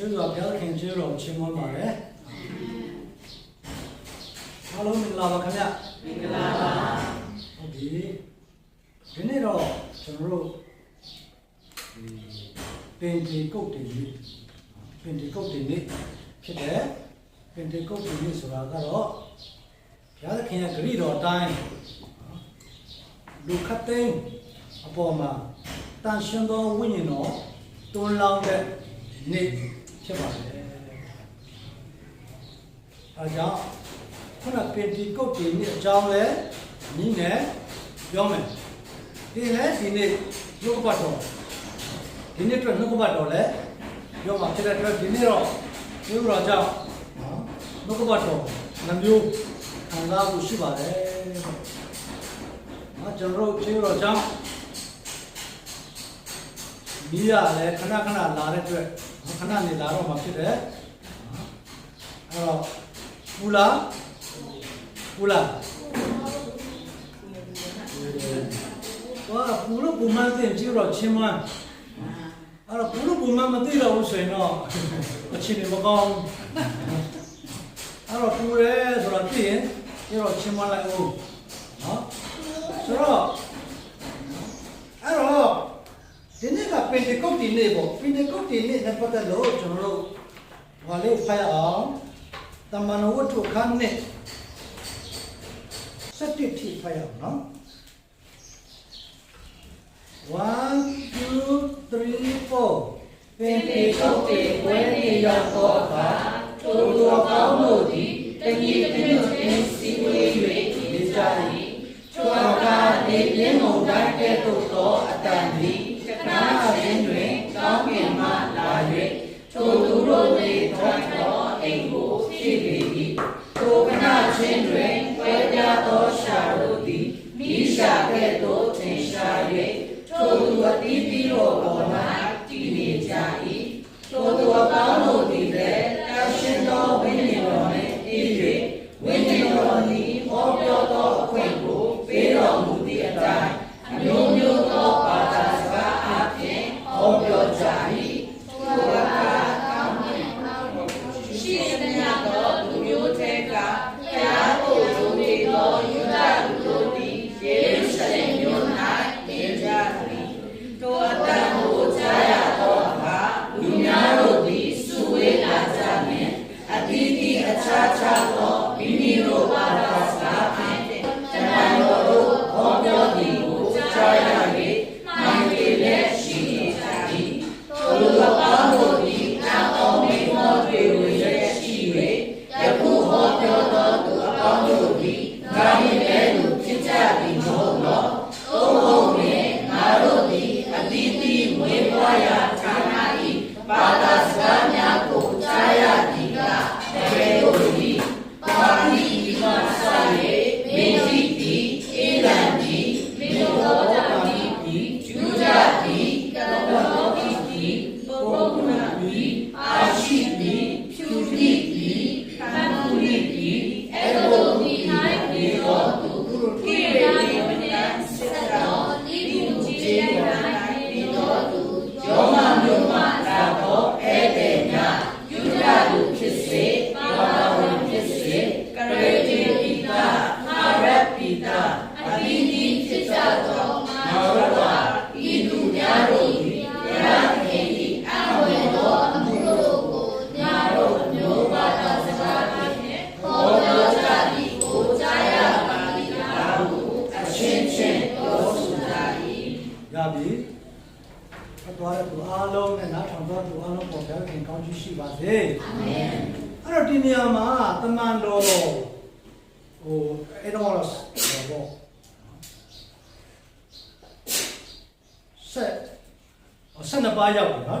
ကျေးဇူးတော်ဘုရားခင်ကျေးဇူးတော်ချီးမွမ်းပါတယ်အားလုံးမင်္ဂလာပါခင်ဗျမင်္ဂလာပါဟုတ်ပြီဒီနေ့တော့ကျွန်တော်တို့ဒီပင်ဒီကုတ်တင်ကြီးပင်ဒီကုတ်တင်ကြီးဖြစ်တယ်ပင်ဒီကုတ်တင်ကြီးဆိုတာကတော့ဘုရားခင်ရဲ့ဂရုတော်အတိုင်းလူခတ်သိမ်းအပေါ်မှာတန်ရှင်သောဝိညာဉ်တော်တွန်းလောင်းတဲ့နေ့ ဖြစ်ပါတယ်အဲကြောင့်ခုနပင်ဒီကုတ်တင်ကြီးအကြောင်းလဲညီနဲ့ပြောမယ်ဒီလဲဒီနေ့ရုပ်ပတ်တော်ဒီနေ့အတွက်နှုတ်ကပတ်တော်လဲပြောမှာဖြစ်တဲ့အတွက်ဒီနေ့တော့ဒီလိုတော့ကြောင့်နော်နှုတ်ကပတ်တော်နှမျိုးခံစားဖို့ရှိပါတယ်နော်ကျွန်တော်တို့ကျေးဇူးတော်ကြောင့်မိရလည်းခဏခဏလာတဲ့အတွက် ခဏနေလာတော့မှဖြစ်တယ်အဲ့တော့ပူလာပူလာ哇，ပူလို့ပူမှန်းသိရင်ကျေးဇူးတော်ချင်းမန်းအဲ့တော့ပူလို့ပူမှန်းမသိတော့ဘူးဆိုရင်တော့အခြေအနေမကောင်းဘူးအဲ့တော့ပူရဲဆိုတော့သိရင်ကျေးဇူးတော်ချင်းမန်းလိုက်ဦးနော်ဆိုတော့အဲ့တော့ဒီနေ့က ပင်တကုတ်တီနေ့ပေါ့ပင်တကုတ်တီနေ့နဲ့ပတ်သက်လို့ကျွန်တော်တို့ဘာလေးဖတ်အောင်တမန်ဝတ္ထုခန်းနဲ့စက်တစ်ထိဖတ်အောင်နော် One, two, three, four. ပင်ပေကုတ်တေဝဲနေရောက်သောအခါထိုသူအပေါင်းတို့သည်တညီတညွတ်တွင်စီဝေး၍နေကြ၏ထိုအခါနေပြင်းမုန်တိုင်း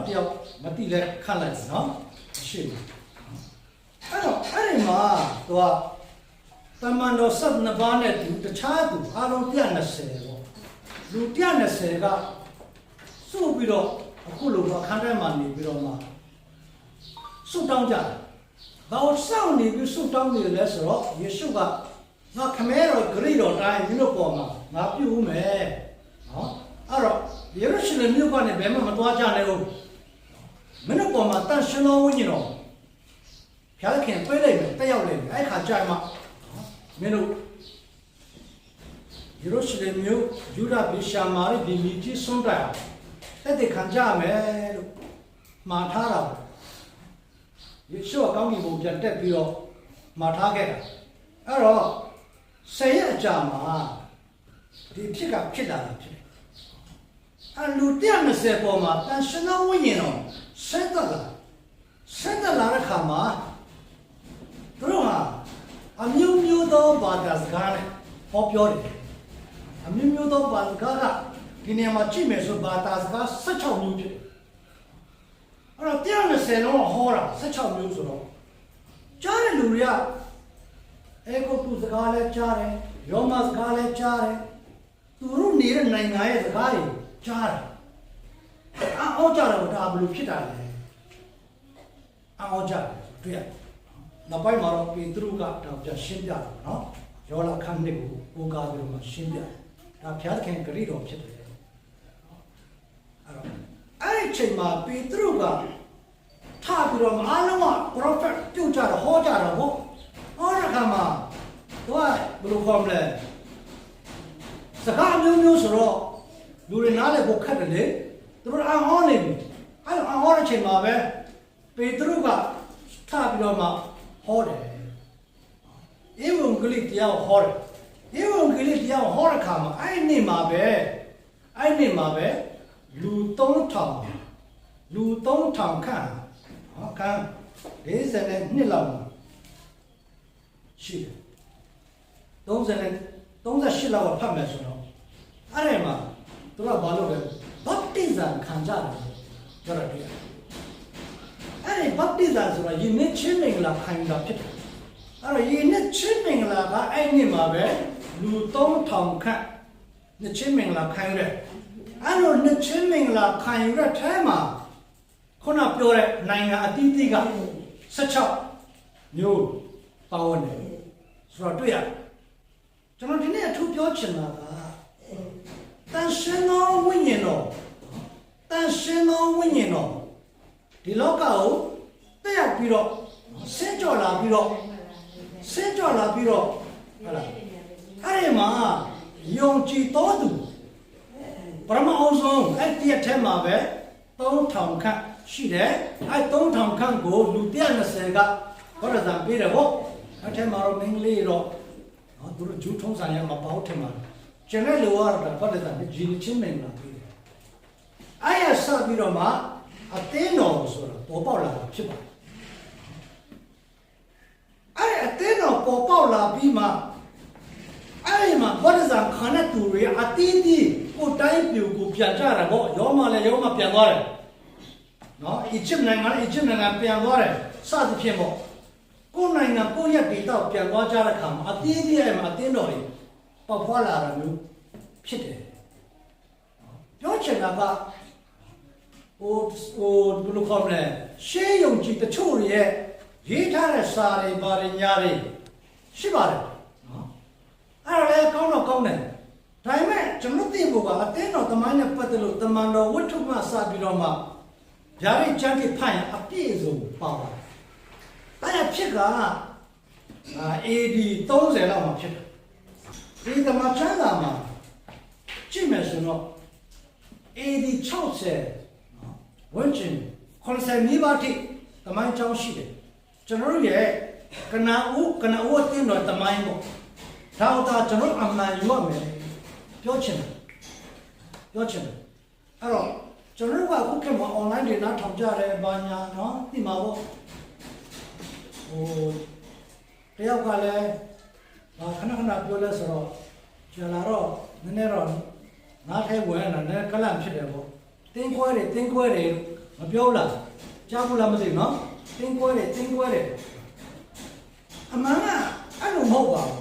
တယ်နော်တယောက်မတိလဲခန့်လိုက်တယ်နော်ရှိဘူးအဲ့တော့အဲ့ဒီမှာသူကတမန်တော်ဆက်နှစ်ပါးနဲ့သူတခြားသူအားလုံး120ပေါ့လူ120ကစုပြီးတော့အခုလိုအခန်းထဲမှာနေပြီးတော့မှစုတောင်းကြတယ်။ဘာလို့စောင့်နေပြီးစုတောင်းနေလဲဆိုတော့ယေရှုကငါခမဲတော်ဂရိတော်တိုင်းမင်းတို့ပေါ်မှာငါပြုဦးမယ်။နော်အဲ့တော့ယေရုရှလင်မြို့ကနေဘယ်မှမသွားကြနဲ့ဦး မင်းတို့ပေါ်မှာတန်ရှင်သောဝိညာဉ်တော်ဖျားခင်ပြေးလိုက်မယ်တက်ရောက်လိုက်မယ်အဲ့ခါကြာမှမင်းတို့ယေရုရှလင်မြို့ယူဒပြည်ရှာမာရိဒီမီကြီးဆွန့်တိုင်အောင်တက်တဲ့ခံကြမယ်လို့မှားထားတာယေရှုအကောင်းကြီးဘုံပြန်တက်ပြီးတော့မှားထားခဲ့တာအဲ့တော့ဆယ်ရက်အကြာမှာဒီဖြစ်ကဖြစ်လာတာဖြစ်တယ်အလူ120ပေါ်မှာတန်ရှင်သောဝိညာဉ်တော် ဆက်သက်လာဆက်သက်လာတဲ့ခါမှာသူတို့ဟာအမျိုးမျိုးသောဘာသာစကားနဲ့ဟောပြောတယ်အမျိုးမျိုးသောဘာသာစကားကဒီနေရာမှာကြည့်မယ်ဆိုဘာသာစကား16မျိုးဖြစ်တယ်အဲ့တော့120လုံးဟောတာ16မျိုးဆိုတော့ကြားတဲ့လူတွေကအေဂုတ်တုစကားလည်းကြားတယ်ယောမစကားလည်းကြားတယ်သူတို့နေတဲ့နိုင်ငံရဲ့စကားတွေကြားတာ အောက်ကြတော့ဒါဘယ်လိုဖြစ်တာလဲအောက်ကြတယ်တွေ့ရနောက်ပိုင်းမှာတော့ပေတရုကတော့ပြန်ရှင်းပြတယ်နော်ယောလာခန်းတွေကိုပိုကားပြီးတော့မှရှင်းပြတယ်ဒါဖျားသခင်ဂရိတော်ဖြစ်တယ်အဲ့တော့အဲ့ဒီအချိန်မှာပေတရုကထပြီးတော့မှအားလုံးက prophet ပြုတ်ကြတာဟောကြတာပေါ့ဟောတဲ့အခါမှာသူကဘယ်လိုခေါ်မလဲစကားမျိုးမျိုးဆိုတော့လူတွေနားလည်ဖို့ခက်တယ်လေ သူတို့အဟောနေပြီအဲ့လိုအဟောတဲ့ချိန်မှာပဲပေတရုကထပြီးတော့မှဟောတယ်ဧဝံဂေလိတရားကိုဟောတယ်ဧဝံဂေလိတရားကိုဟောတဲ့ခါမှာအဲ့ဒီနေ့မှာပဲအဲ့ဒီနေ့မှာပဲလူ3000လူ3000ခန့်ဟောခန့်40နဲ့နှစ်လောက်မှာရှိတယ်30နဲ့38လောက်ကဖတ်မယ်ဆိုတော့အဲ့ဒီမှာသူကဘာလုပ်လဲ ဘပ်တိဇံခံကြတယ်ပြောရတယ်အဲ့ဒီဘပ်တိဇံဆိုတာယဉ်နဲ့ချင်းမင်္ဂလာခံတာဖြစ်တယ်အဲ့တော့ယဉ်နဲ့ချင်းမင်္ဂလာကအဲ့ဒီမှာပဲလူ3000ခန့်နဲ့ချင်းမင်္ဂလာခံရတယ်အဲ့လိုနဲ့ချင်းမင်္ဂလာခံရတဲ့အဲမှာခုနပြောတဲ့နိုင်ငံအသီးသီးက16မျိုးပါဝင်တယ်ဆိုတော့တွေ့ရတယ်ကျွန်တော်ဒီနေ့အထူးပြောချင်တာက တန်ရှင်သောဝိညာဉ်တော်တန်ရှင်သောဝိညာဉ်တော်ဒီလောကကိုတက်ရောက်ပြီးတော့ဆင်းကြော်လာပြီးတော့ဆင်းကြော်လာပြီးတော့ဟုတ်လားအဲ့ဒီမှာယုံကြည်တော်သူပရမအောင်ဆုံးအဲ့ဒီအထက်မှာပဲ3000ခန့်ရှိတယ်အဲ့3000ခန့်ကိုလူ120ကဟောရတာပြေးတယ်ဟုတ်အဲ့ထက်မှာတော့မင်းကလေးတော့နော်သူတို့ဂျူးထုံးဆိုင်ရမှာပေါ့ထင်မှာ ကျန်တဲ့လူကတော့ဘာလဲတဲ့ဂျင်းချင်းမင်လာပြီးတယ်အဲ့ရဆက်ပြီးတော့မှအသင်းတော်ဆိုတာပေါ်ပေါက်လာတာဖြစ်ပါတယ်အဲ့အသင်းတော်ပေါ်ပေါက်လာပြီးမှအဲ့ဒီမှာဘာလဲဇာခါနဲ့သူတွေအတီးတီးကိုတိုင်းပြူကိုပြန်ကြတာပေါ့ရောမလည်းရောမပြန်သွားတယ်နော်အီဂျစ်နိုင်ငံလည်းအီဂျစ်နိုင်ငံပြန်သွားတယ်စသဖြင့်ပေါ့ကိုယ်နိုင်ငံကိုယ့်ရဲ့ဒေသကိုပြန်သွားကြတဲ့အခါမှာအသေးသေးရဲ့မှာအတင်းတော်တွေ ပေါက်ဖွာလာတာမျိုးဖြစ်တယ်ပြောချင်တာကဟိုဟိုဘယ်လိုခေါ်မလဲရှေးယုံကြည်တချို့တွေရဲ့ရေးထားတဲ့စာတွေဘာတွေညာတွေရှိပါတယ်နော်အဲ့ဒါလည်းကောင်းတော့ကောင်းတယ်ဒါပေမဲ့ကျွန်တော်သိဖို့ကအတင်းတော်တမိုင်းနဲ့ပတ်သက်လို့တမန်တော်ဝတ္ထုမှစပြီးတော့မှဗျာဒိတ်ကျမ်းတိဖတ်ရင်အပြည့်စုံပါပါတယ်အဲ့ဒါဖြစ်ကအာ AD 30လောက်မှာဖြစ်တယ် ဒီကမ္ဘာချမ်းသာမှာကြည့်မယ်ဆိုတော့ AD 60နော်ဝန်းကျင်90မိဘတိတမိုင်းချောင်းရှိတယ်ကျွန်တော်တို့ရဲ့ကနာဦးကနာဦးအတင်းတော်တမိုင်းပေါ့ဒါတော့ဒါကျွန်တော်အမှန်ယူရမယ်ပြောချင်တယ်ပြောချင်တယ်အဲ့တော့ကျွန်တော်တို့ကအခုခေတ်မှာ online တွေနားထောင်ကြတယ်ဘာညာနော်ဒီမှာပေါ့ဟိုတယောက်ကလည်း ဟာခဏခဏပြောလဲဆိုတော့ကျလာတော့နည်းနည်းတော့ငါးထဲဝင်လာတယ်ကလန့်ဖြစ်တယ်ပေါ့တင်းခွဲတယ်တင်းခွဲတယ်မပြောဘူးလားကြားဘူးလားမသိဘူးနော်တင်းခွဲတယ်တင်းခွဲတယ်အမှန်ကအဲ့လိုမဟုတ်ပါဘူး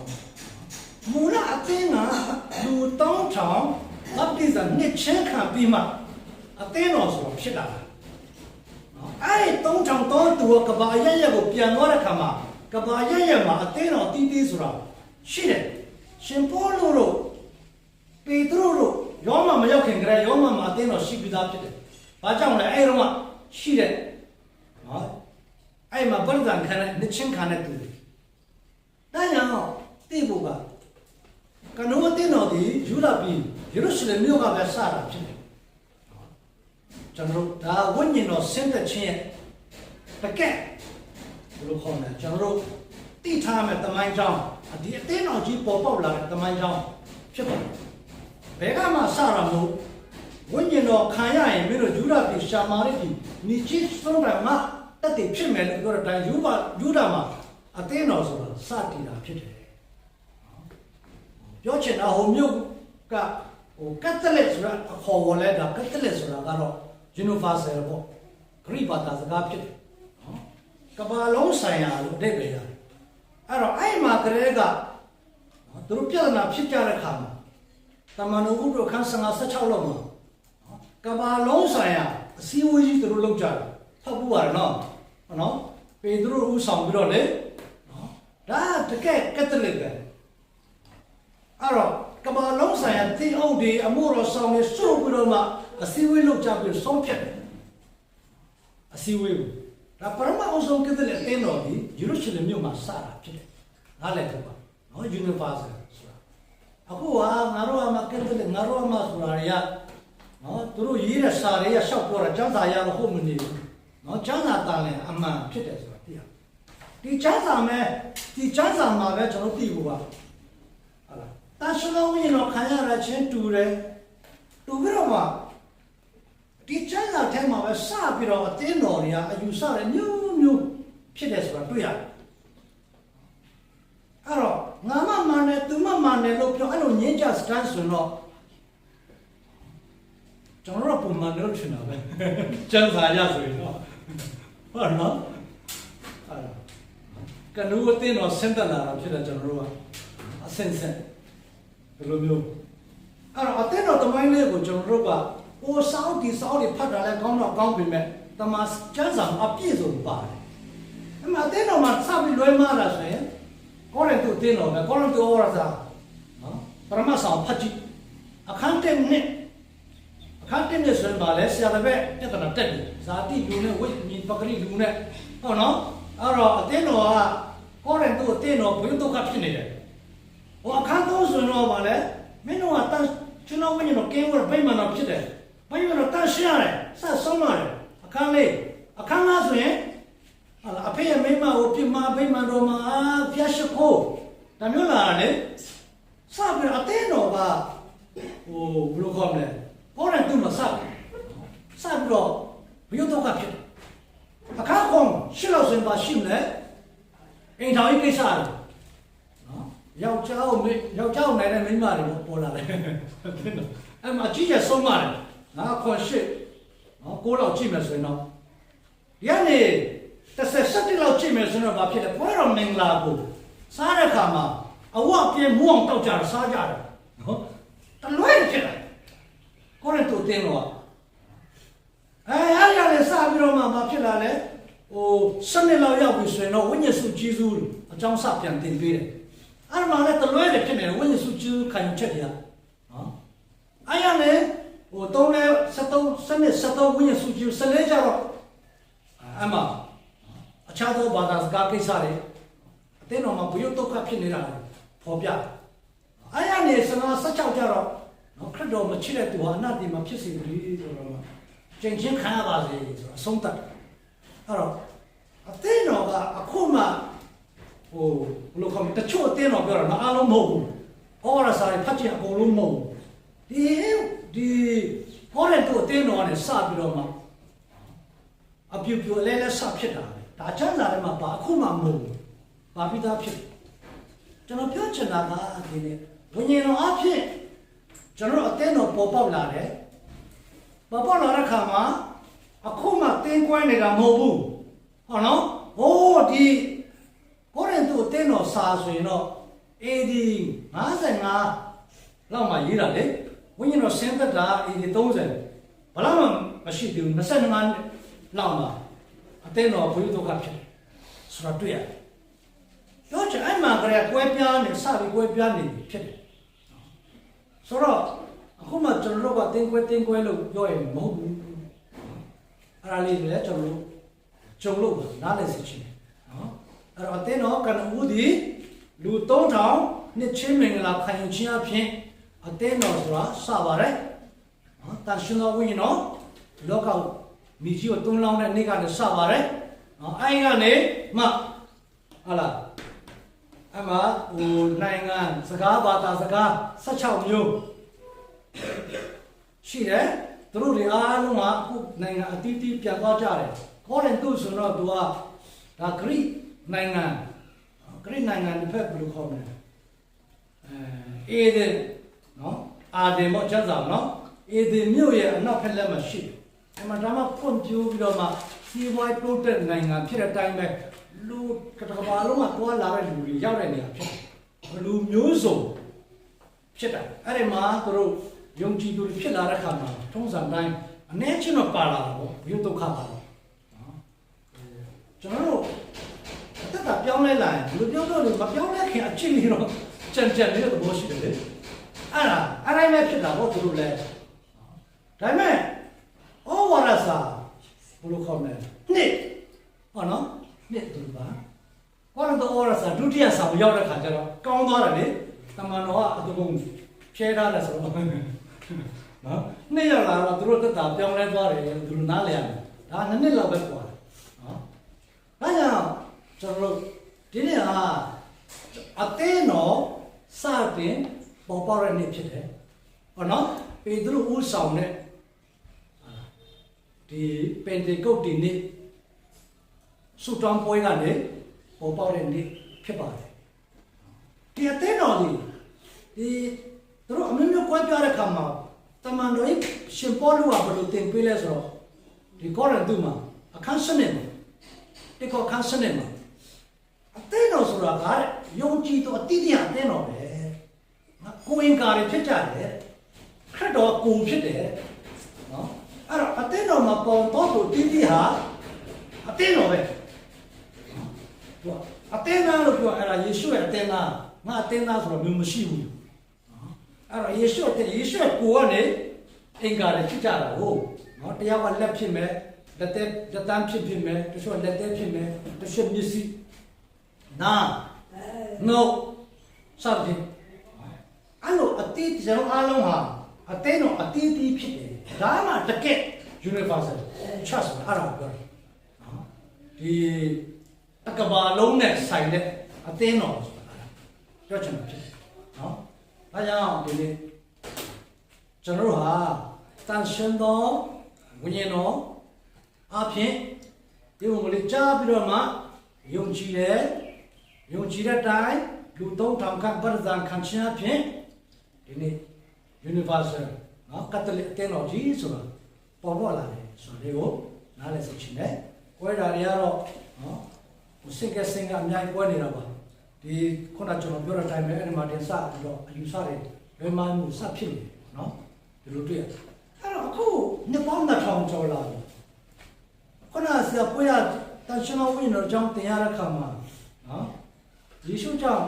မူလအတင်းကလူတောင်းချောင်းအပိစနှစ်ချင်းခံပြီးမှအတင်းတော်ဆိုတော့ဖြစ်လာတာနော်အဲ့ဒီသုံးချောင်းသုံးသူကကဘာရက်ရက်ကိုပြန်သွားတဲ့ခါမှာကဘာရက်ရက်မှာအသေးတော်တီးတီးဆိုတာ ရှိတယ်ရှင်ပေါလုတို့ပေတရုတို့ယောမမရောက်ခင်ကတည်းကယောမမှာအသေးတော်ရှိပြီးသားဖြစ်တယ်။ဘာကြောင့်လဲအဲ့တော့မှရှိတဲ့နော်အဲ့မှာပရိသတ်ခံတဲ့နှစ်ချင်းခံတဲ့သူတွေဒါကြောင့်သိဖို့ကကနုဝတင်တော်ဒီယူလာပြည်ယေရုရှလင်မြို့ကပဲစတာဖြစ်တယ်ကျွန်တော်တို့ဒါဝိညာဉ်တော်ဆင်းသက်ခြင်းရဲ့တကက်ဘယ်လိုခေါ်လဲကျွန်တော်တို့တိထားမဲ့တမိုင်းကြောင်း ဒီအသေးတော်ကြီးပေါ်ပေါက်လာတဲ့တမိုင်းကြောင်းဖြစ်ပါတယ်ဘယ်ကမှစတာမဟုတ်ဝိညာဉ်တော်ခံရရင်မင်းတို့ယူလာပြည်ရှာမာရိပြည်ညီကြီးဆုံးတယ်မှာတက်တည်ဖြစ်မယ်လို့ပြောတဲ့တိုင်းယူပါယူတာမှာအသေးတော်ဆိုတာစတည်တာဖြစ်တယ်ပြောချင်တာဟိုမြို့ကဟိုကတ်တလက်ဆိုတာအခေါ်ဝလဲတာကတ်တလက်ဆိုတာကတော့ universal ပေါ့ဂရိဘာသာစကားဖြစ်တယ်နော်ကမ္ဘာလုံးဆိုင်ရာလို့အဓိပ္ပာယ်ရတယ် အဲ့တော့အဲ့မှာကလေးကနော်သူတို့ပြဿနာဖြစ်ကြတဲ့ခါမှာတမန်တော်ဥဒ္ဒခန်း55 16လောက်မှာနော်ကမ္ဘာလုံးဆိုင်ရာအစည်းအဝေးကြီးသူတို့လုပ်ကြတယ်ဖတ်ဖို့ရတယ်နော်ဟုတ်နော်ပေသူတို့ဥဆောင်ပြီးတော့လေနော်ဒါတကယ်ကတ်တလက်ပဲအဲ့တော့ကမ္ဘာလုံးဆိုင်ရာသင်အုပ်တွေအမှုတော်ဆောင်တွေစုပြီးတော့မှအစည်းအဝေးလုပ်ကြပြီးဆုံးဖြတ်တယ်အစည်းအဝေးကို ဒါပရမအောင်ဆုံးကတဲ့လေအင်းတော်ဒီယေရုရှလင်မြို့မှာစတာဖြစ်တယ်နားလည်တော့ပါနော် universal ဆိုတာအခုကငါတို့အမကတဲ့လေငါတို့အမဆိုတာတွေကနော်သူတို့ရေးတဲ့စာတွေကရှောက်ပြောတာကျမ်းစာရတော့ဟုတ်မနေဘူးနော်ကျမ်းစာတာလည်းအမှန်ဖြစ်တယ်ဆိုတာသိရဒီကျမ်းစာမဲ့ဒီကျမ်းစာမှာပဲကျွန်တော်သိဖို့ပါဟုတ်လားတန်ရှင်းလုံးရင်တော့ခံရတာချင်းတူတယ်တူပြီးတော့မှ ဒီချမ်းသာထဲမှာပဲစပြီးတော့အတင်းတော်တွေကအယူဆတယ်မျိုးမျိုးဖြစ်တယ်ဆိုတာတွေ့ရတယ်အဲ့တော့ငါမမှန်တယ်သူမမှန်တယ်လို့ပြောအဲ့လိုညင်ကြစတန်ဆိုတော့ကျွန်တော်တို့ပုံမှန်လို့ထင်တာပဲကျန်းစာရဆိုရင်တော့ဟုတ်နော်အဲ့ဒါကနူအတင်းတော်ဆင်းသက်လာတာဖြစ်တယ်ကျွန်တော်တို့ကအဆင့်ဆင့်ဘယ်လိုမျိုးအဲ့တော့အတဲ့တော့တမိုင်းလေးကိုကျွန်တော်တို့က ဟိုစောင်းဒီစောင်းတွေဖတ်တာလဲကောင်းတော့ကောင်းပြီမဲ့တမကျန်းစာအပြည့်စုံပါတယ်အဲ့မှာအတဲ့တော့မှစပြီးလွဲမှားတာဆိုရင်ကောရတုတင်းတော်ပဲကောရတုဩရစာနော်ပရမဆောင်ဖတ်ကြည့်အခန်းတက်နဲ့အခန်းတက်နဲ့ဆိုရင်ပါလဲဆရာတစ်ပည့်ပြဿနာတက်တယ်ဇာတိလူနဲ့ဝိညာဉ်ပဂရိလူနဲ့ဟုတ်နော်အဲ့တော့အတဲ့တော်ကကောရတုအတင်းတော်ဘုရင်ဒုက္ခဖြစ်နေတယ်ဟိုအခန်းသုံးဆိုတော့ဗာလဲမင်းတို့ကတန်ကျွန်တော်ဝိညာဉ်တော့ကင်းဝရဗိမာန်တော်ဖြစ်တယ် ဗိမာန်တော်တန်ရှင်းရတယ်ဆက်ဆုံးရတယ်အခန်းလေးအခန်းလားဆိုရင်ဟာလာအဖေရဲ့မိမကိုပြမဗိမာန်တော်မှာဖျက်ရှိခိုးဒါမျိုးလာတယ်စပြီးအတင်းတော်ကဟိုဘယ်လိုခေါ်မလဲပေါ်တယ်သူ့မှာစပြီးစပြီးတော့ဘယုတ်တော့ကဖြစ်တယ်အခန်းကောင်ရှစ်လောက်စင်ပါရှိမလဲအိမ်ထောင်ကြီးကိစ္စတယ်နော်ယောက်ျားကိုမေယောက်ျားကိုနိုင်တဲ့မိန်းမတွေပေါ့ပေါ်လာတယ်အဲ့မှာအကြီးကျယ်ဆုံးမတယ် ငါခွန်ရှိနော်ကိုးလောက်ကြည့်မယ်ဆိုရင်တော့ဒီကနေတစ်ဆက်ဆက်တစ်လောက်ကြည့်မယ်ဆိုတော့ဘာဖြစ်လဲပွဲတော်မင်္ဂလာကိုစားတဲ့အခါမှာအဝပြင်းမူအောင်တောက်ကြတာစားကြတယ်နော်တလွဲဖြစ်တယ်ကိုရတူတင်းတော့အဲအားရလည်းစားပြီးတော့မှဘာဖြစ်လာလဲဟိုစနစ်လောက်ရောက်ပြီဆိုရင်တော့ဝိညာဉ်စုကြီးစုအကြောင်းစပြန်တင်ပေးတယ်အဲ့မှာလည်းတလွဲတယ်ဖြစ်နေတယ်ဝိညာဉ်စုကျူးခံယူချက်တရားနော်အဲ့ရလေ ဟိုတုံးလဲ73စနစ်73ဝိညာဉ်စုကျူး14ကြတော့အမအခြားသောဘာသာစကားကိစ္စတွေအတင်းတော်မှာဘုရုဒုက္ခဖြစ်နေတာပေါ်ပြအဲ့ရနေစနာ16ကြတော့နော်ခရစ်တော်မချစ်တဲ့သူဟာအနတ္တိမှာဖြစ်စီပြီဆိုတော့ကျင့်ချင်းခံရပါစေဆိုတော့အဆုံးသတ်အဲ့တော့အတင်းတော်ကအခုမှဟိုဘယ်လိုခေါ်မလဲတချို့အတင်းတော့ပြောတာမအားလုံးမဟုတ်ဘူး။ဩရစာတွေဖတ်ချင်အကုန်လုံးမဟုတ်ဘူး။ဒီ ဒီဟောတဲ့သူအတင်းတော်ကနေစပြီးတော့မှအပြူပြူလဲလဲစဖြစ်တာပဲ။ဒါချမ်းသာတယ်မှာဘာအခုမှမဟုတ်ဘူး။ဘာပြီးသားဖြစ်ကျွန်တော်ပြောချင်တာကဒီနေ့ဘုရင်တော်အဖြစ်ကျွန်တော်အတင်းတော်ပေါ်ပေါက်လာတယ်။ပေါ်ပေါက်လာတဲ့ခါမှာအခုမှတင်းကွဲနေတာမဟုတ်ဘူး။ဟုတ်နော်။ဟိုးဒီကိုရင်သူအတင်းတော်စာဆိုရင်တော့ AD 55လောက်မှရေးတာလေ ဝိညာဉ်တော်ဆင်းသက်တာ AD 30ဘယ်လောက်မှမရှိသေးဘူး25လောက်မှအတင်းတော်ဘုရားဒုက္ခဖြစ်တယ်ဆိုတော့တွေ့ရတယ်ပြောချင်အဲ့မှာကလေးကွဲပြားနေစပြီးကွဲပြားနေပြီဖြစ်တယ်ဆိုတော့အခုမှကျွန်တော်တို့ကတင်းကွဲတင်းကွဲလို့ပြောရင်မဟုတ်ဘူးအဲ့ဒါလေးလည်းကျွန်တော်တို့ကြုံလို့ပါနားလည်စေချင်တယ်နော်အဲ့တော့အသင်းတော်ကနဦးဒီလူ3000နှစ်ချင်းမင်္ဂလာခံယူခြင်းအဖြစ် အသင်းတော်ဆိုတာစပါတယ်နော်တန်ရှင်တော်ဝိညာဉ်တော်လောကမိကြီးကိုတွန်းလောင်းတဲ့နေ့ကနေစပါတယ်နော်အဲ့ဒီကနေမှဟာလားအမဟိုနိုင်ငံစကားဘာသာစကား16မျိုးရှိတယ်သူတို့တွေအားလုံးကအခုနိုင်ငံအတီးတီးပြန်သွားကြတယ်ကောရင်သူဆိုတော့သူကဒါဂရိနိုင်ငံဂရိနိုင်ငံတစ်ဖက်ဘယ်လိုခေါ်မလဲအဲအေဒင်နော် အာဒင်ပေါ့ကျမ်းစာနော်အေဒင်မြို့ရဲ့အနောက်ဖက်လက်မှာရှိတယ်အမှန်တမ်းဖွံ့ဖြိုးပြီးတော့မှစီးပွားရေးတိုးတက်နိုင်ငံဖြစ်တဲ့အတိုင်းပဲလူကတကဘာလုံးကတွားလာတဲ့လူတွေရောက်တဲ့နေရာဖြစ်တယ်လူမျိုးစုံဖြစ်တယ်အဲ့ဒီမှာသူတို့ယုံကြည်သူတွေဖြစ်လာတဲ့ခါမှာထုံးစံတိုင်းအနေချင်းတော့ပါလာတာပေါ့ဘုဒ္ဓခါပါတော့နော်ကျွန်တော်တို့အသက်ကပြောင်းလဲလာရင်ဘယ်လိုပြောလို့လဲမပြောင်းလဲခင်အချင်းကြီးတော့ကြံကြံနေတဲ့သဘောရှိတယ်လေ အဲ့ဒါအဲ့တိုင်းပဲဖြစ်တာပေါ့သူတို့လည်းဒါပေမဲ့ဩဝါဒစာဘယ်လိုခေါ်မလဲနှစ်ဟောနော်နှစ်သူပါဟောတော့ဩဝါဒစာဒုတိယစာမရောက်တဲ့ခါကျတော့ကောင်းသွားတယ်လေတမန်တော်ကအတူကုန်ဖြဲထားတယ်ဆိုတော့နော်နှစ်ရောက်လာတော့သူတို့တက်တာပြောင်းလဲသွားတယ်သူတို့နားလည်ရတယ်ဒါနှစ်နှစ်လောက်ပဲကွာနော်ဒါကြောင့်ကျွန်တော်တို့ဒီနေ့ဟာအသေးတော့စတင် ပေါ်ပေါက်တဲ့နေ့ဖြစ်တယ်ဟောနော်ပေတရုဦးဆောင်တဲ့ဒီပင်တေကုတ်ဒီနေ့ဆုတောင်းပွဲကနေပေါ်ပေါက်တဲ့နေ့ဖြစ်ပါတယ်ဒီအသေးတော်ဒီဒီသူတို့အမျိုးမျိုးကွဲပြားတဲ့ခါမှာတမန်တော်ကြီးရှင်ပေါလုကဘယ်လိုသင်ပေးလဲဆိုတော့ဒီကောရန်တုမှာအခန်းစနစ်မှာဒီကောအခန်းစနစ်မှာအသေးတော်ဆိုတာကတဲ့ယုံကြည်သူအတိအကျအသေးတော်ပဲနော် ကိုယ်အင်္ကာတွေဖြစ်ကြတယ်ခရစ်တော်ကိုယ်ဖြစ်တယ်နော်အဲ့တော့အသေးတော်မှာပေါ်တော့သူတိတိဟာအသေးတော်ပဲနော်သူကအသေးသားလို့ပြောအဲ့ဒါယေရှုရဲ့အသေးသားငါအသေးသားဆိုတော့မျိုးမရှိဘူးနော်အဲ့တော့ယေရှုတဲ့ယေရှုရဲ့ကိုယ်ကနေအင်္ကာတွေဖြစ်ကြတာဟုတ်နော်တရားကလက်ဖြစ်မယ်လက်သက်လက်တန်းဖြစ်ဖြစ်မယ်တချို့လက်သက်ဖြစ်မယ်တချို့မျက်စိနာနှုတ်စသဖြင့် အဲ့လိုအတိတ်ကျွန်တော်အားလုံးဟာအသေးတော့အတိတ်တီးဖြစ်တယ်ဒါမှတကက် universal trust ဆိုတာအဲ့ဒါကိုပြောတယ်နော်ဒီတကဘာလုံးနဲ့ဆိုင်တဲ့အသင်းတော်ဆိုတာပြောချင်တာဖြစ်တယ်နော်ဒါကြောင့်ဒီနေ့ကျွန်တော်တို့ဟာတန်ရှင်တော်ဝိညာဉ်တော်အဖြစ်ဒီဘုံကလေးကြားပြီးတော့မှယုံကြည်တယ်ယုံကြည်တဲ့တိုင်လူသုံးထောင်ခန့်ပရိသန်ခံချင်အဖြစ် ဒီနေ့ universal နော်ကက်သလစ်အသင်းတော်ကြီးဆိုတာပေါ်ပေါ်လာတယ်ဆိုတော့ဒီကိုနားလည်စေချင်တယ်။ကွဲတာတွေကတော့နော်ဟိုစင်ကစင်ကအများကြီးကွဲနေတာပါဒီခုနကကျွန်တော်ပြောတဲ့အတိုင်းပဲအဲ့ဒီမှာတင်စပြီးတော့အယူဆတွေလွယ်မှန်းမှုစဖြစ်နေတယ်နော်ဒီလိုတွေ့ရအဲ့တော့အခုနှစ်ပေါင်းတစ်ထောင်ကျော်လာပြီခုနကဆရာပွေးရတန်ရှင်တော်ဝိညာဉ်တော်ကြောင့်တင်ရတဲ့ခါမှာနော်ယေရှုကြောင့်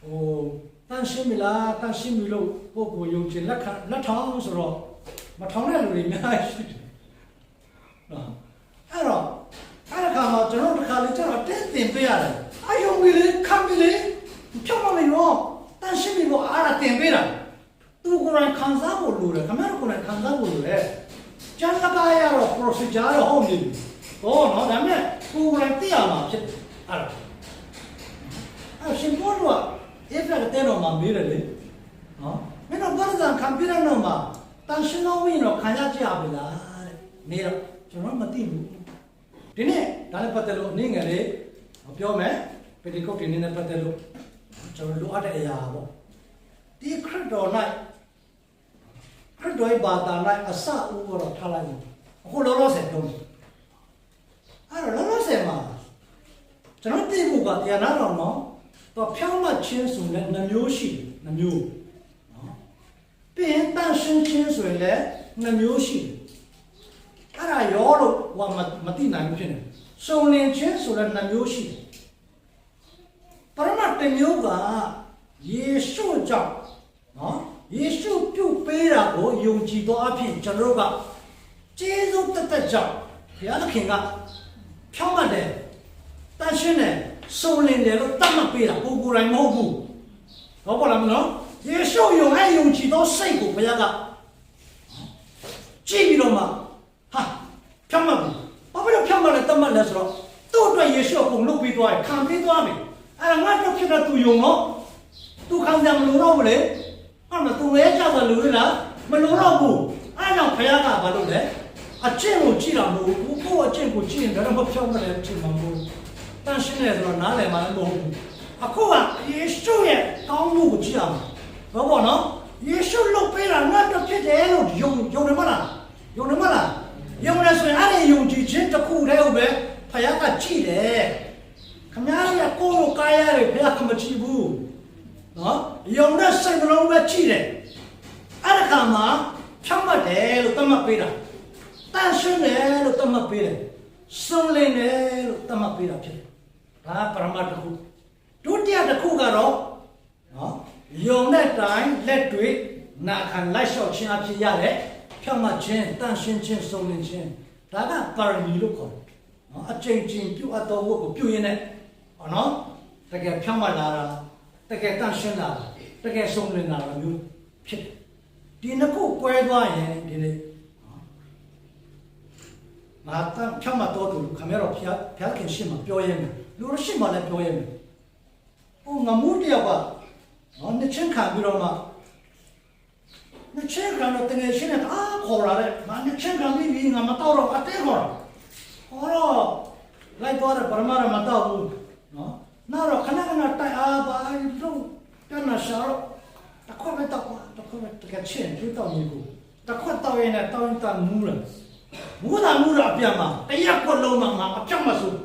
ဟို တန်ရှင်းမလားတန်ရှင်းပြီလို့ပုဂ္ဂိုလ်ယုံကြည်လက်ခံလက်ထောင်ဆိုတော့မထောင်တဲ့လူတွေအများကြီးရှိတယ်နော်အဲ့တော့အဲ့ဒါကမှကျွန်တော်တို့တစ်ခါလေကျတော့တင်းတင်ပေးရတယ်အယုံပြီလေခံပြီလေဖြောက်မလို့ရောတန်ရှင်းပြီလို့အားရတင်ပေးတာသူကိုယ်တိုင်ခံစားဖို့လိုတယ်ခင်ဗျားတို့ကိုယ်တိုင်ခံစားဖို့လိုတယ်ကျန်တကားရတော့ procedure တော့ဟုတ်နေပြီဟောနော်ဒါပေမဲ့ကိုယ်တိုင်သိရမှာဖြစ်တယ်အဲ့ဒါအဲ့ရှင်ဘောက if ကတဲ့တော့မှမေးတယ်လေနော်မင်းတို့ဘာသာခံပြရတော့မှတန်ရှင်တော်ဝင်တော့ခံရကြပြီလားတဲ့နေတော့ကျွန်တော်မသိဘူးဒီနေ့ဒါနဲ့ပတ်သက်လို့အနေငယ်လေးပြောမယ်ပီတီကုတ်တင်နေတဲ့ပတ်သက်လို့ကျွန်တော်လိုအပ်တဲ့အရာပေါ့ဒီခရစ်တော်၌ခရစ်တော်ရဲ့ဘာသာ၌အစအဦးတော့ထားလိုက်ဘူးအခုလောလောဆယ်ပြောမယ်အဲ့တော့လောလောဆယ်မှာကျွန်တော်သိဖို့ကတရားနာတော်နော် တော့ဖြောင်းမှချင်းဆိုလည်းနှမျိုးရှိတယ်နှမျိုးနော်ပြီးရင်တန်ရှင်းချင်းဆိုရင်လည်းနှမျိုးရှိတယ်အဲ့ဒါရောလို့ဟိုမမသိနိုင်ဘူးဖြစ်နေစုံလင်ချင်းဆိုလည်းနှမျိုးရှိတယ်ပရမတ်တစ်မျိုးကယေရှုကြောင့်နော်ယေရှုပြုတ်ပေးတာကိုယုံကြည်သောအဖြစ်ကျွန်တော်တို့ကကျေးဇူးတက်တက်ကြောင့်ဘုရားသခင်ကဖြောင်းမှတ်တယ်တန်ရှင်းတယ် စုံလင်တယ်လို့တတ်မှတ်ပေးတာကိုကိုယ်တိုင်မဟုတ်ဘူးဟောပါလားမနော်ယေရှုယုံအဲ့ယုံကြည်သောစိတ်ကိုဘုရားကကြည့်ပြီးတော့မှဟာဖြောင်းမှတ်ဘူးဘာဖြစ်လို့ဖြောင်းမှတ်လဲတတ်မှတ်လဲဆိုတော့သူ့အတွက်ယေရှုအကုန်လုပ်ပြီးသွားတယ်ခံပြီးသွားပြီအဲ့ဒါငါတို့ဖြစ်တဲ့သူယုံတော့သူခံကြမလို့တော့ဘူးလေအဲ့မှာသူလဲကြတာလူတွေလားမလို့တော့ဘူးအဲ့ကြောင့်ဘုရားကဘာလုပ်လဲအကျင့်ကိုကြည့်တာမဟုတ်ဘူးကိုယ့်အကျင့်ကိုကြည့်ရင်တော့မဖြောင်းမှလည်းကြည့်မှာမဟုတ်ဘူး တန်ရှင်းတယ်ဆိုတော့နားလည်မှလည်းမဟုတ်ဘူးအခုကယေရှုရဲ့ကောင်းမှုကိုကြည့်ရမှာဘောဘောနော်ယေရှုလုပ်ပေးတာငါတို့ဖြစ်တယ်လို့ယုံယုံတယ်မလားယုံတယ်မလားယုံတယ်ဆိုရင်အဲ့ဒီယုံကြည်ခြင်းတစ်ခုတည်းဟုတ်ပဲဘုရားကကြည့်တယ်ခမည်းတော်ကိုယ်ကိုကားရတယ်ဘုရားကမကြည့်ဘူးနော်ယုံတဲ့စိတ်နှလုံးပဲကြည့်တယ်အဲ့ဒီခါမှာဖြောင်းမှတ်တယ်လို့သတ်မှတ်ပေးတာတန်ရှင်းတယ်လို့သတ်မှတ်ပေးတယ်စုံလင်တယ်လို့သတ်မှတ်ပေးတာဖြစ်တယ် ဒါပရမတ်တစ်ခုဒုတိယတစ်ခုကတော့နော်ယုံတဲ့တိုင်းလက်တွေနာခံလိုက်လျှောက်ခြင်းအဖြစ်ရတယ်ဖြောင်းမှတ်ခြင်းတန်ရှင်းခြင်းစုံလင်ခြင်းဒါကပါရမီလို့ခေါ်တယ်နော်အကျင့်ချင်းပြုအပ်တော်ဝတ်ကိုပြုရင်းနဲ့ဟောနော်တကယ်ဖြောင်းမှတ်လာတာတကယ်တန်ရှင်းလာတာတကယ်စုံလင်လာတာမျိုးဖြစ်တယ်ဒီနှစ်ခုကွဲသွားရင်ဒီနေ့ ငါတန်ဖြောင်းမှတ်တော်သူခမရတော့ဖျားဖျားခင်ရှင်းမှာပြောရဲမယ်လူရရှိမှလည်းပြောရဲမယ်ဟိုငမှုတယောက်ကနော်နှစ်ချင်းခံပြီးတော့မှနှစ်ချင်းခံတော့တကယ်ရှင်းတဲ့အာခေါ်လာတဲ့ငါနှစ်ချင်းခံပြီးပြီငါမတော့တော့အတဲခေါ်တာဟောတော့လိုက်တော့ပရမရမတော့ဘူးနော်နောက်တော့ခဏခဏတိုက်အားပါလို့တနရှာတော့တခွက်ပဲတော့တခွက်ပဲတကယ်ချင်းပြတော့မြေကိုတခွက်တော့ရင်လည်းတောင်းတမူးလား မူးတာမူးတာအပြန်မှာတရက်ခွက်လုံးမှာငါအပြောက်မစိုး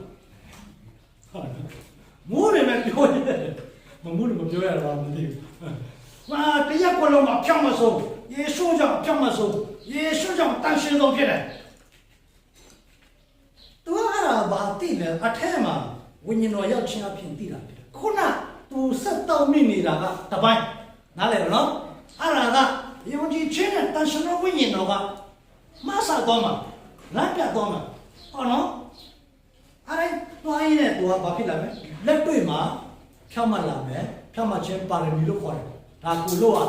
ဟုတ်တယ်မိုးတွေနဲ့ပြောရတယ်မမိုးတွေမပြောရတော့မသိဘူး။ဟာတရားကွလုံးမှာဖြောင်းမဆုံးယေရှုကြောင့်ဖြောင်းမဆုံးယေရှုကြောင့်တန်ရှင်းဆုံးဖြစ်တယ်။သူကအဲ့ဒါဘာသိလဲအထက်မှာဝိညာဉ်တော်ရောက်ခြင်းအဖြစ်သိတာဖြစ်တယ်။ခုနသူဆက်တော့မိနေတာကတပိုင်းနားလည်နော်။အဲ့ဒါကယုံကြည်ခြင်းနဲ့တန်ရှင်းသောဝိညာဉ်တော်က မဆာတော့မှာလမ်းပြတော့မှာဟောနော်။အဲ့ဒါသွားရင်းနဲ့သူကဘာဖြစ်လာမလဲလက်တွေ့မှာဖြောက်မှတ်လာမယ်ဖြောက်မှတ်ခြင်းပါရမီလို့ခေါ်တယ်ဒါကိုလို့ရတာ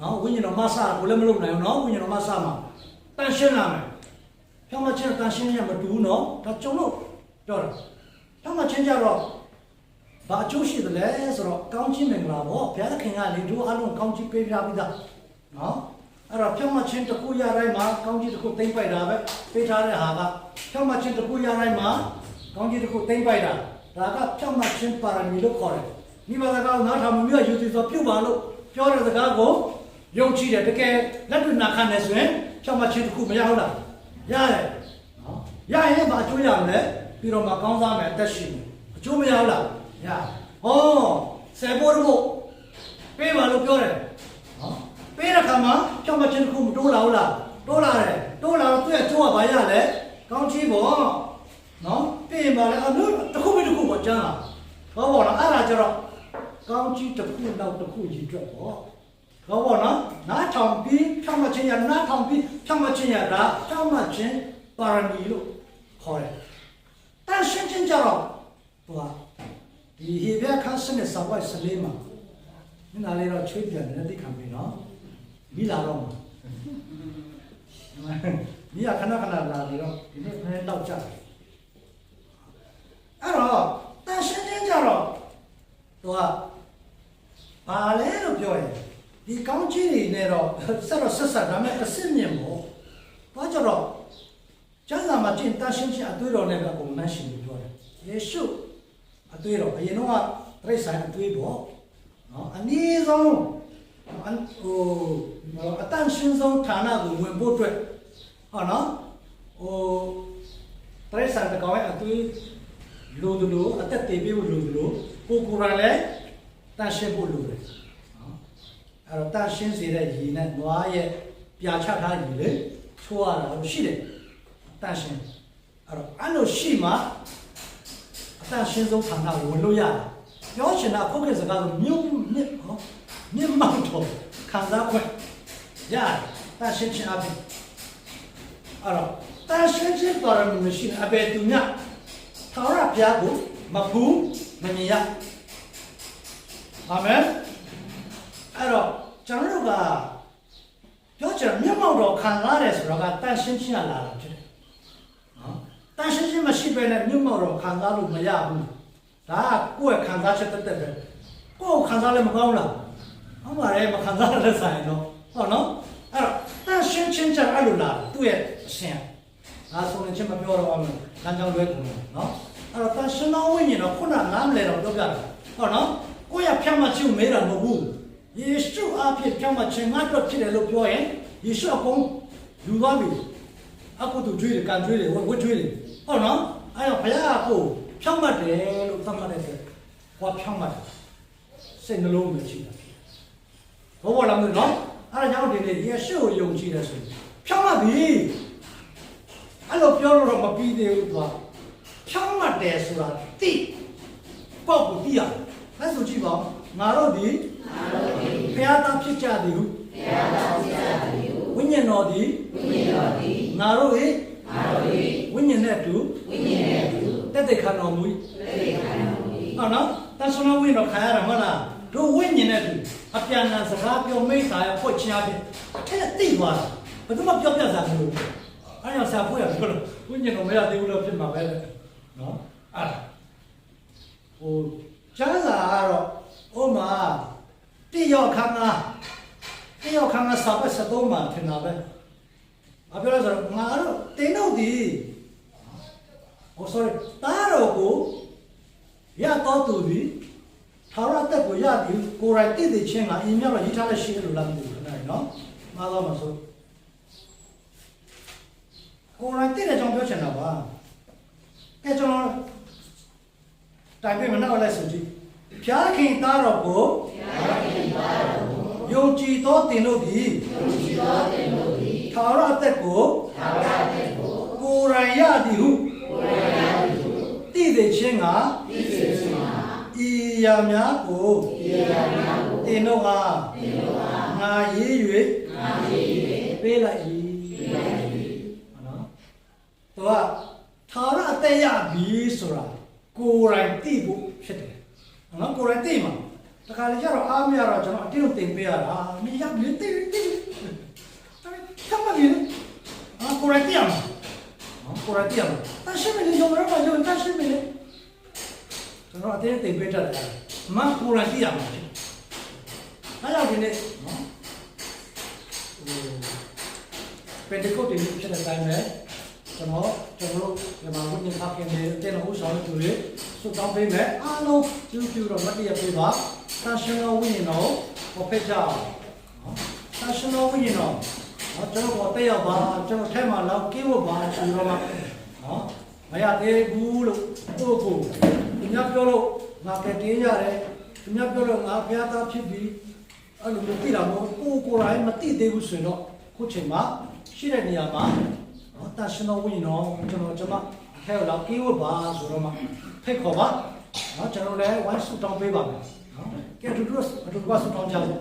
နော်ဝိညာဉ်တော်မဆာကိုလည်းမလုပ်နိုင်ဘူးနော်ဝိညာဉ်တော်မဆာမှာတန်ရှင်းလာမယ်ဖြောက်မှတ်ခြင်းတန်ရှင်းရမတူဘူးနော်ဒါကျွန်တော်ပြောတာဖြောက်မှတ်ခြင်းကြတော့ဘာအကျိုးရှိသလဲဆိုတော့ကောင်းခြင်းမင်္ဂလာပေါ့ဘုရားသခင်ကလေတို့အားလုံးကောင်းချီးပေးပြပြီးသားနော် အဲ့တော့ဖြောက်မှတ်ခြင်းတစ်ခုရတိုင်းမှာကောင်းချီးတစ်ခုသိမ့်ပိုက်တာပဲပေးထားတဲ့ဟာကဖြောက်မှတ်ခြင်းတစ်ခုရတိုင်းမှာကောင်းကြီးတစ်ခုသိမ့်ပိုက်တာဒါကဖြောက်မှတ်ခြင်းပါရမီလို့ခေါ်တယ်မိဘစကားကိုနားထောင်မှုမျိုးယူသည်ဆိုပြုပါလို့ပြောတဲ့စကားကိုယုံကြည်တယ်တကယ်လက်တွေ့နာခံတယ်ဆိုရင်ဖြောက်မှတ်ခြင်းတစ်ခုမရဟုတ်လားရတယ်နော်ရရင်ဘာအကျိုးရမလဲပြီးတော့မှကောင်းစားမယ်အသက်ရှင်မယ်အကျိုးမရဟုတ်လားရဟောဆယ်ဖို့တော့ပေးပါလို့ပြောတယ်နော် ပေးတဲ့ခါမှာဖြောက်မှတ်ခြင်းတစ်ခုမတိုးလာဘူးလားတိုးလာတယ်တိုးလာတော့သူ့ရဲ့အကျိုးကဘာရလဲကောင်းချီးပေါ့နော်ပြင်ပါလေအလို့တစ်ခုပဲတစ်ခုပေါ့ကျမ်းလာဟောပေါ့နော်အဲ့ဒါကြတော့ကောင်းကြီးတစ်ခုနောက်တစ်ခုရည်အတွက်ပေါ့ဟောပေါ့နော်နားထောင်ပြီးဖြောင်းမချင်းရနားထောင်ပြီးဖြောင်းမချင်းရတာဖြောင်းမချင်းပါရမီလို့ခေါ်တယ်တန်ရှင်းချင်းကြတော့သူကဒီဟေဘရခန်းစနစ်စာဝိုက်စလေးမှာမင်းသားလေးတော့ချွေးပြန်တယ်သိခံပြီနော် မိလာတော့မှာမိရခဏခဏလာပြီးတော့ဒီနေ့ဖဲတော့ကြတယ်အဲ့တော့တန်ရှင်းချင်းကြတော့သူကဘာလဲလို့ပြောရင်ဒီကောင်းကြီးတွေနဲ့တော့ဆက်တော့ဆက်ဆက်ဒါမဲ့အစ်စ်မြင်မို့ဘာကြတော့ကျမ်းစာမှာကျင့်တန်ရှင်းချင်းအသွေးတော်နဲ့ကပုံမှန်ရှင်လို့ပြောတယ်ယေရှုအသွေးတော်အရင်တော့ပြိဿာအသွေးပေါ့နော်အနည်းဆုံးအန် ဟိုအတန်ရှင်းဆုံးဌာနကိုဝင်ဖို့အတွက်ဟောနော်ဟိုပြိဿာတကောင်ရဲ့အသွေးလိုဒလိုအသက်တည်ပြီးလို့လိုဒလိုကိုကိုယ်တိုင်လည်းတန်ရှင်းဖို့လိုတယ်နော်အဲ့တော့တန်ရှင်းစေတဲ့ရည်နဲ့နွားရဲ့ပြာချထားရည်လေချိုးရတာလို့ရှိတယ်တန်ရှင်းအဲ့တော့အဲ့လိုရှိမှအတန်ရှင်းဆုံးဌာနကိုဝင်လို့ရတယ်ပြောချင်တာခုခေတ်စကားဆိုမြုံမြစ်ဟော မြစ်မောက်တော့ခံစားခွင့်ရတယ်တန်ရှင်းခြင်းအပြင်အဲ့တော့တန်ရှင်းခြင်းတော်ရမရှိရင်အပေသူညထာဝရဘုရားကိုမဖူးမမြင်ရအာမင်အဲ့တော့ကျွန်တော်တို့ကပြောချင်မျက်မှောက်တော်ခံလာတယ်ဆိုတော့ကတန်ရှင်းရှင်းလာတာဖြစ်တယ်နော်တန်ရှင်းရှင်းမရှိဘဲနဲ့မျက်မှောက်တော်ခံစားလို့မရဘူးဒါကကိုယ့်ရဲ့ခံစားချက်တက်တက်ပဲကိုယ့်ကိုခံစားလည်းမကောင်းလား ဟုတ်ပါတယ်မခံစားရတဲ့ဆိုင်တော့ဟုတ်နော်အဲ့တော့တန်ရှင်းချင်းချက်အဲ့လိုလာသူ့ရဲ့အရှင်ဒါဆိုရင်ချင်းမပြောတော့ဘူးလမ်းကြောင်းလွဲကုန်တယ်နော်အဲ့တော့တန်ရှင်းတော်ဝိညာဉ်တော့ခုနနားမလဲတော့ပြောပြတယ်ဟုတ်နော်ကိုယ့်ရဲ့ဖြတ်မှတ်ခြင်းမေးတာမဟုတ်ဘူးယေရှုအဖြစ်ဖြတ်မှတ်ခြင်းငါတို့ဖြစ်တယ်လို့ပြောရင်ယေရှုအကုန်ယူသွားပြီအခုသူကြွေးတယ်ကန်ကြွေးတယ်ဝတ်ကြွေးတယ်ဟုတ်နော်အဲ့တော့ဘုရားကိုဖြတ်မှတ်တယ်လို့သတ်မှတ်တဲ့အတွက်ဟောဖြတ်မှတ်တယ်စိတ်နှလုံးမှာရှိတာ ဘောဘောလာမလို့နော်အဲ့ဒါကြောင့်ဒီနေ့ယေရှုကိုယုံကြည်တယ်ဆိုရင်ဖြတ်မှတ်ပြီအဲ့လိုပြောလို့တော့မပြီးသေးဘူးသူကဖြတ်မှတ်တယ်ဆိုတာတိပေါ့ကိုတိရတယ်အဲ့ဆိုကြည့်ပါဦးငါတို့ဒီဘုရားသားဖြစ်ကြသည်ဟုဝိညာဉ်တော်သည်ငါတို့၏ဝိညာဉ်နဲ့အတူတက်တဲ့ခန္ဓာမူ၏ဟုတ်နော်တန်ဆုံးဝိညာဉ်တော်ခါရမှာမဟုတ်လား တို့ဝိညာဉ်နဲ့အတူအပြန်အလှန်စကားပြောမိတ်တာရဖွက်ချင်အဖြစ်အဲ့ဒါသိသွားတာဘယ်သူမှပြောပြစားမလို့အဲ့ဒါဆာဖွက်ရပြောလို့ဝိညာဉ်တော်မရသေးဘူးလို့ဖြစ်မှာပဲလေနော်အဲ့ဒါဟိုကျမ်းစာကတော့ဥမာတိယောခန္ဓာတိယောခန္ဓာစာပတ်73မှာထင်တာပဲအပြောလို့ဆိုတော့ငါတို့တင်းတော့ဒီဟို sorry တားတော့ကိုရတော့သူဒီ ထာဝရတက်ကိုရပြီကိုယ်တိုင်တည်တည်ချင်းကအင်းမြောက်တော့ရေးထားတဲ့ရှိလို့လားမသိဘူးခဏနော်မှားတော့မှာဆိုကိုယ်တိုင်တည်တဲ့ကြောင့်ပြောချင်တာပါကဲကျွန်တော်တိုင်ပြမနောက်လိုက်ဆိုကြည့်ဖျားခင်သားတော်ကိုယုံကြည်သောတင်တို့သည်ထာဝရတက်ကိုကိုယ်တိုင်ရသည်ဟုတည်တည်ချင်းကဤ ရာများကိုတင်တို့ကငါရေး၍ပေးလိုက်၏ဟုတ်နော်သူကထာဝရအသက်ရပြီဆိုတာကိုယ်တိုင်သိဖို့ဖြစ်တယ်ဟုတ်နော်ကိုယ်တိုင်သိမှာတခါလေကျတော့အားမရတော့ကျွန်တော်အတင်းကိုတင်ပေးရတာမရဘူးလေသိသိသိသမ်းပါပြီအာကိုယ်တိုင်သိရမှာနော်ကိုယ်တိုင်သိရမှာတရှိမလို့ကျွန်တော်တို့ကကျွန်တော်တရှိမလို့ ကျွန်တော်အတင်းတင်ပေးတတ်တယ်မကိုယ်တိုင်သိရမှာဖြစ်အားကြောင့်ဒီနေ့နော်ဟိုပန်တကုတ်တင်ဖြစ်တဲ့အတိုင်းပဲကျွန်တော်ကျွန်တော်တို့ဒီမှာဝိညာဉ်ဖခင်တွေအတင်းလို့ဆောင်သူတွေစုတောင်းပေးမယ်အားလုံးကျူးကျူးတော့မတည့်ရပေးပါသန်ရှင်တော်ဝိညာဉ်တော်ကိုဖိတ်ကြအောင်နော်သန်ရှင်တော်ဝိညာဉ်တော်နော်ကျွန်တော်တို့တက်ရောက်ပါကျွန်တော်ထဲမှာတော့ကိဝတ်ပါဆိုတော့မှနော်မရသေးဘူးလို့ကိုယ့်ကိုဒီ များပြောလို့ငါကတည်းရတယ်ဒီများပြောလို့ငါဘုရားသားဖြစ်ပြီးအဲ့လိုမျိုးသိတာမဟုတ်ကိုယ်ကိုယ်တိုင်မသိသေးဘူးဆိုရင်တော့ခုချိန်မှာရှိတဲ့နေရာမှာနော်တန်ရှင်တော်ဝိညာဉ်တော်ကျွန်တော်ကျွန်မထဲကိုတော့ကိဝတ်ပါဆိုတော့မှဖိတ်ခေါ်ပါနော်ကျွန်တော်လည်းဝိုင်းဆူတောင်းပေးပါမယ်နော်ကဲအတူတူအတူတူကဆူတောင်းကြစို့